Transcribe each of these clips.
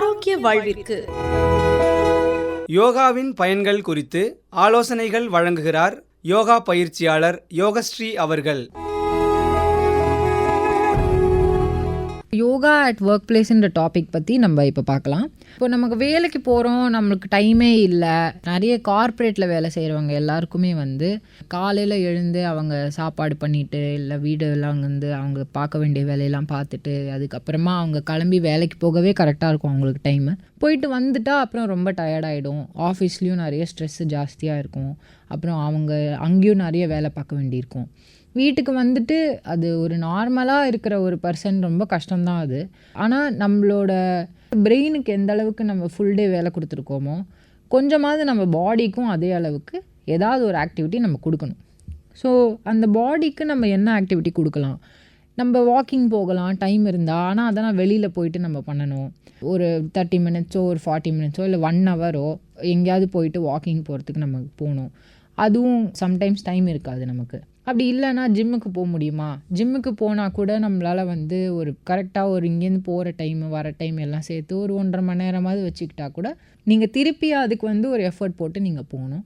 ஆரோக்கிய வாழ்விற்கு. யோகாவின் பயன்கள் குறித்து ஆலோசனைகள் வழங்குகிறார் யோகா பயிற்சியாளர் யோகஸ்ரீ அவர்கள். யோகா அட் ஒர்க் பிளேஸ்ன்ற டாபிக் பற்றி நம்ம இப்போ பார்க்கலாம் இப்போ நமக்கு வேலைக்கு போகிறோம் நம்மளுக்கு டைமே இல்லை. நிறைய கார்ப்பரேட்டில் வேலை செய்கிறவங்க எல்லாருக்குமே வந்து காலையில் எழுந்து அவங்க சாப்பாடு பண்ணிட்டு இல்லை வீடு எல்லாம் வந்து அவங்க பார்க்க வேண்டிய வேலையெல்லாம் பார்த்துட்டு அதுக்கப்புறமா அவங்க கிளம்பி வேலைக்கு போகவே கரெக்டாக இருக்கும் அவங்களுக்கு டைமு போயிட்டு வந்துட்டா அப்புறம் ரொம்ப டயர்டாயிடும் ஆஃபீஸ்லேயும் நிறைய ஸ்ட்ரெஸ்ஸு ஜாஸ்தியாக இருக்கும். அப்புறம் அவங்க அங்கேயும் நிறைய வேலை பார்க்க வேண்டியிருக்கும். வீட்டுக்கு வந்துட்டு அது ஒரு நார்மலாக இருக்கிற ஒரு பர்சன் ரொம்ப கஷ்டம்தான் அது. ஆனால் நம்மளோட பிரெயினுக்கு எந்த அளவுக்கு நம்ம ஃபுல் டே வேலை கொடுத்துருக்கோமோ கொஞ்சமாவது நம்ம பாடிக்கும் அதே அளவுக்கு ஏதாவது ஒரு ஆக்டிவிட்டி நம்ம கொடுக்கணும். ஸோ அந்த பாடிக்கு நம்ம என்ன ஆக்டிவிட்டி கொடுக்கலாம்? நம்ம வாக்கிங் போகலாம் டைம் இருந்தால் ஆனால் அதெல்லாம் வெளியில் போயிட்டு நம்ம பண்ணணும். ஒரு தேர்ட்டி மினிட்ஸோ ஒரு ஃபார்ட்டி மினிட்ஸோ இல்லை ஒன் ஹவரோ எங்கேயாவது போயிட்டு வாக்கிங் போகிறதுக்கு நம்ம போகணும். அதுவும் சம்டைம்ஸ் டைம் இருக்காது நமக்கு. அப்படி இல்லைன்னா ஜிம்முக்கு போக முடியுமா? ஜிம்முக்கு போனால் கூட நம்மளால் வந்து ஒரு கரெக்டாக ஒரு இங்கேருந்து போகிற டைம் வர டைம் எல்லாம் சேர்த்து ஒரு ஒன்றரை மணி நேரமாவது வச்சுக்கிட்டா கூட நீங்கள் திருப்பி அதுக்கு வந்து ஒரு எஃபர்ட் போட்டு நீங்கள் போகணும்.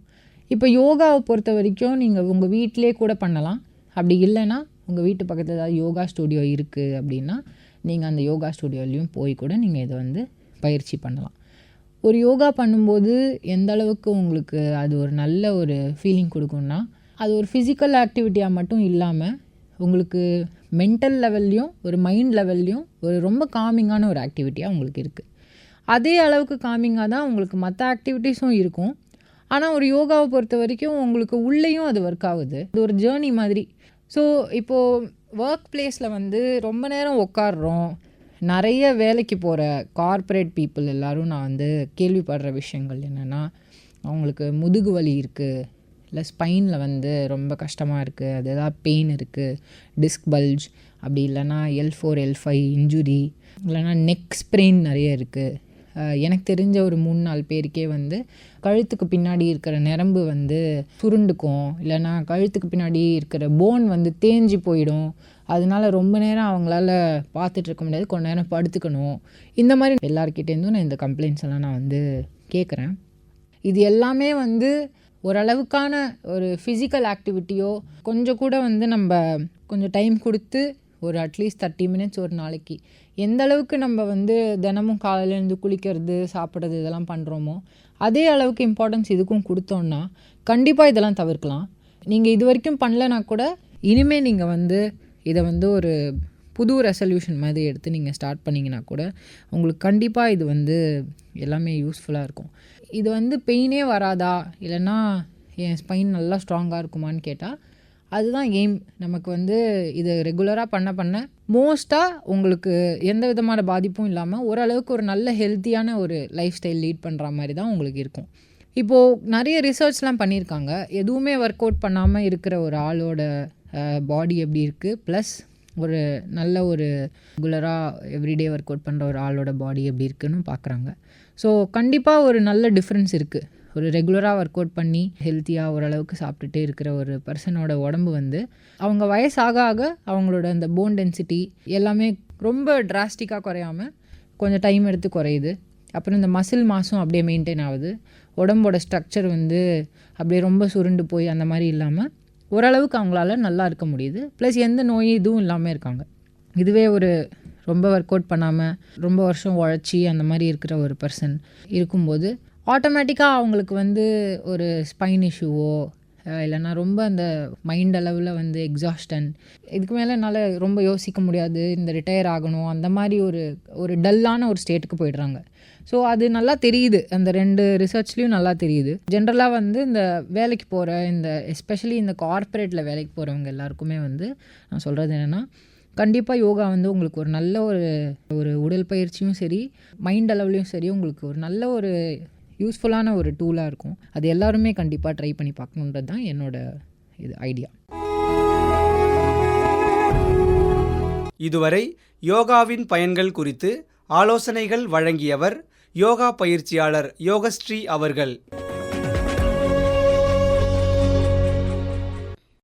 இப்போ யோகாவை பொறுத்த வரைக்கும் நீங்கள் உங்கள் வீட்டிலே கூட பண்ணலாம். அப்படி இல்லைன்னா உங்கள் வீட்டு பக்கத்தில் ஏதாவது யோகா ஸ்டுடியோ இருக்குது அப்படின்னா நீங்கள் அந்த யோகா ஸ்டுடியோலையும் போய் கூட நீங்கள் இதை வந்து பயிற்சி பண்ணலாம். ஒரு யோகா பண்ணும்போது எந்த அளவுக்கு உங்களுக்கு அது ஒரு நல்ல ஒரு ஃபீலிங் கொடுக்கும்னா அது ஒரு ஃபிசிக்கல் ஆக்டிவிட்டியாக மட்டும் இல்லாமல் உங்களுக்கு மென்டல் லெவல்லையும் ஒரு மைண்ட் லெவல்லையும் ஒரு ரொம்ப காமிங்கான ஒரு ஆக்டிவிட்டியாக உங்களுக்கு இருக்குது அதே அளவுக்கு காமிங்காக தான் உங்களுக்கு மற்ற ஆக்டிவிட்டீஸும் இருக்கும். ஆனால் ஒரு யோகாவை பொறுத்த வரைக்கும் உங்களுக்கு உள்ளேயும் அது ஒர்க் ஆகுது. இது ஒரு ஜேர்னி மாதிரி. ஸோ இப்போது ஒர்க் பிளேஸில் வந்து ரொம்ப நேரம் உட்காடுறோம் நிறைய வேலைக்கு போகிற கார்ப்பரேட் பீப்புள் எல்லோரும் நான் வந்து கேள்விப்படுற விஷயங்கள் என்னென்னா அவங்களுக்கு முதுகு வலி இருக்குது இல்லை ஸ்பைனில் வந்து ரொம்ப கஷ்டமாக இருக்குது அது எதாவது பெயின் இருக்குது டிஸ்க் பல்ஜ் அப்படி இல்லைன்னா L four L five injury இல்லைன்னா நெக் ஸ்ப்ரெயின் நிறைய இருக்குது எனக்கு தெரிஞ்ச ஒரு மூணு நாலு பேருக்கே வந்து கழுத்துக்கு பின்னாடி இருக்கிற நரம்பு வந்து சுருண்டுக்கும். இல்லைன்னா கழுத்துக்கு பின்னாடி இருக்கிற போன் வந்து தேஞ்சு போயிடும். அதனால ரொம்ப நேரம் அவங்களால பார்த்துட்டு இருக்க முடியாது. கொஞ்ச நேரம் படுத்துக்கணும். இந்த மாதிரி எல்லாருக்கிட்டேருந்தும் நான் இந்த கம்ப்ளைண்ட்ஸ் எல்லாம் நான் வந்து கேட்குறேன் இது எல்லாமே வந்து ஓரளவுக்கான ஒரு ஃபிசிக்கல் ஆக்டிவிட்டியோ கொஞ்சம் கூட வந்து நம்ம கொஞ்சம் டைம் கொடுத்து ஒரு அட்லீஸ்ட் தேர்ட்டி மினிட்ஸ் ஒரு நாளைக்கு. எந்த அளவுக்கு நம்ம வந்து தினமும் காலையிலேருந்து குளிக்கிறது சாப்பிட்றது இதெல்லாம் பண்ணுறோமோ அதே அளவுக்கு இம்பார்ட்டன்ஸ் இதுக்கும் கொடுத்தோன்னா கண்டிப்பாக இதெல்லாம் தவிர்க்கலாம். நீங்கள் இது வரைக்கும் பண்ணலனா கூட இனிமேல் நீங்கள் வந்து இதை வந்து ஒரு புது ரெசல்யூஷன் மாதிரி எடுத்து நீங்கள் ஸ்டார்ட் பண்ணிங்கன்னா கூட உங்களுக்கு கண்டிப்பாக இது வந்து எல்லாமே யூஸ்ஃபுல்லாக இருக்கும். இது வந்து பெயினே வராதா? இல்லைன்னா என் ஸ்பைன் நல்லா ஸ்ட்ராங்காக இருக்குமான்னு கேட்டால் அதுதான் எய்ம் நமக்கு வந்து இது ரெகுலராக பண்ண பண்ண மோஸ்ட்டாக உங்களுக்கு எந்த விதமான பாதிப்பும் இல்லாமல் ஓரளவுக்கு ஒரு நல்ல ஹெல்த்தியான ஒரு லைஃப் ஸ்டைல் லீட் பண்ணுற மாதிரி தான் உங்களுக்கு இருக்கும். இப்போது நிறைய ரிசர்ச்லாம் பண்ணியிருக்காங்க. எதுவுமே ஒர்க் அவுட் பண்ணாமல் இருக்கிற ஒரு ஆளோட பாடி எப்படி இருக்குது ப்ளஸ் ஒரு நல்ல ஒரு ரெகுலராக எவ்ரிடே ஒர்க் அவுட் பண்ணுற ஒரு ஆளோட பாடி எப்படி இருக்குன்னு பார்க்குறாங்க ஸோ கண்டிப்பாக ஒரு நல்ல டிஃப்ரென்ஸ் இருக்குது ஒரு ரெகுலராக ஒர்க் அவுட் பண்ணி ஹெல்த்தியாக ஓரளவுக்கு சாப்பிட்டுட்டே இருக்கிற ஒரு பர்சனோட உடம்பு வந்து அவங்க வயசாக ஆக அவங்களோட அந்த போன் டென்சிட்டி எல்லாமே ரொம்ப டிராஸ்டிக்காக குறையாமல் கொஞ்சம் டைம் எடுத்து குறையுது. அப்புறம் இந்த மசில் மாசும் அப்படியே மெயின்டைன் ஆகுது. உடம்போட ஸ்ட்ரக்சர் வந்து அப்படியே ரொம்ப சுருண்டு போய் அந்த மாதிரி இல்லாமல் ஓரளவுக்கு அவங்களால நல்லா இருக்க முடியுது. ப்ளஸ் எந்த நோய் இதுவும் இல்லாமல் இருக்காங்க. இதுவே ஒரு ரொம்ப ஒர்க் அவுட் பண்ணாமல் ரொம்ப வருஷம் உழைச்சி அந்த மாதிரி இருக்கிற ஒரு பர்சன் இருக்கும்போது ஆட்டோமேட்டிக்காக அவங்களுக்கு வந்து ஒரு ஸ்பைன் இஷ்யூவோ இல்லைன்னா ரொம்ப அந்த மைண்ட் அளவில் வந்து எக்ஸாஸ்டன் இதுக்கு மேலே என்னால் ரொம்ப யோசிக்க முடியாது இந்த ரிட்டையர் ஆகணும் அந்த மாதிரி ஒரு ஒரு டல்லான ஒரு ஸ்டேட்டுக்கு போயிடுறாங்க. ஸோ அது நல்லா தெரியுது. அந்த ரெண்டு ரிசர்ச்லேயும் நல்லா தெரியுது. ஜென்ரலாக வந்து இந்த வேலைக்கு போகிற இந்த எஸ்பெஷலி இந்த கார்ப்பரேட்டில் வேலைக்கு போகிறவங்க எல்லாருக்குமே வந்து நான் சொல்கிறது என்னென்னா கண்டிப்பாக யோகா வந்து உங்களுக்கு ஒரு நல்ல ஒரு ஒரு உடல் பயிற்சியும் சரி மைண்ட் அளவுலேயும் சரி உங்களுக்கு ஒரு நல்ல ஒரு யூஸ்ஃபுல்லான ஒரு டூலாக இருக்கும். அது எல்லாருமே கண்டிப்பாக ட்ரை பண்ணி பார்க்கணுன்றது தான் என்னோட இது ஐடியா இதுவரை யோகாவின் பயன்கள் குறித்து ஆலோசனைகள் வழங்கியவர் யோகா பயிற்சியாளர் யோகஸ்ரீ அவர்கள்.